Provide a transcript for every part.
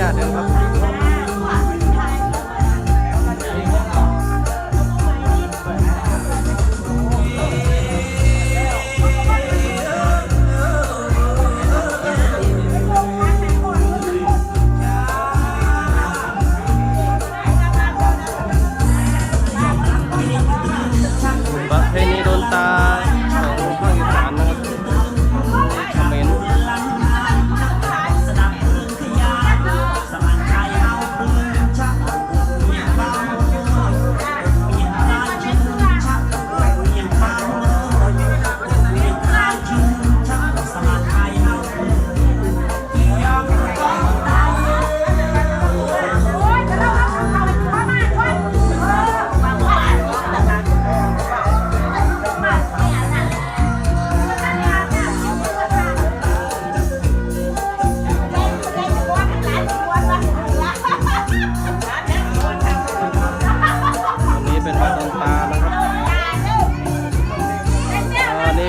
Ada.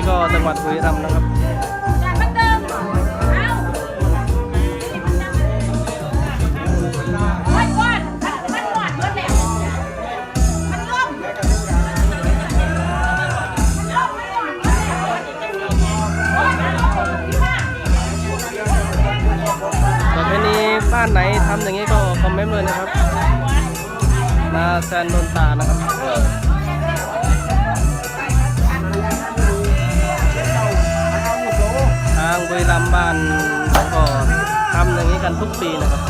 ก็จังหวัดบุรีรัมย์นะครับจากมันเดิมเอ้ามันก่อนมันก่อนมันแล้วมันล่มมันล่มมันก่อนมันแล้วโอ้ยมันล่มพี่ว่าประเพณีบ้านไหนทำอย่างนี้ก็คอมเมนต์เลยนะครับนาแซนโดนตานะครับ บ้านก็ทำอย่างนี้กันทุกปีนะครับ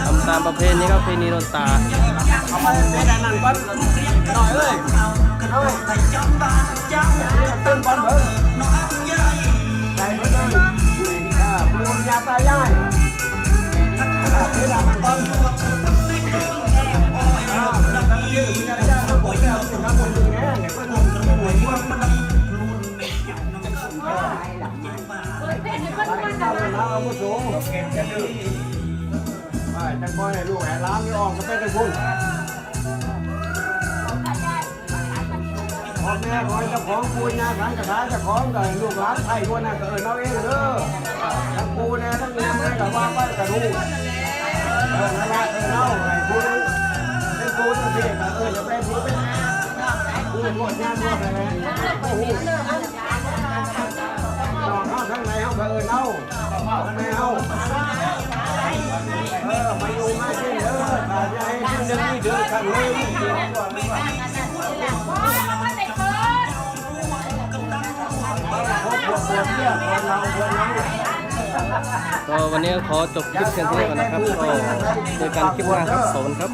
ทำตามประเพณีครับประเพณีโดนตาเอาไปเป็นอันนั้นก่อนหน่อยเลยเอาเต้นบอลเบิ้งใจเบิ้งเลยอ่าปูนยาตายายอ่าเป็นอันนั้นก่อน เก็บจะดื้อไปจะคอยให้ลูกให้ล้างนี่ออกก็ไปแต่พุ่นพ่อแม่คอยเจ้าของปูยาขันกระถาเจ้าของกับลูกหลานไทยคนน่ะก็เอิญเอาเองเด้อทั้งปูน่ทั้งแม่แม่กับว่าไปกับลูกเออนั่นแหละเออเล่าไอ้ปูเป็นปูทั้งเทศก็เออจะไปปูเป็นปูหมดงานหมดอะไรโอ้โหนอกข้าวทั้งในเขาก็เออเล่า ทั้งในเขาเออมาอยู่มาสิเออมาจะให้ขึ้นเดินนี่เดินข้างเลยก็วันนี้ขอจบคลิปเพียงเท่านี้ก่อนนะครับก็เจอกันคลิปหน้าครับขอบคุณครับ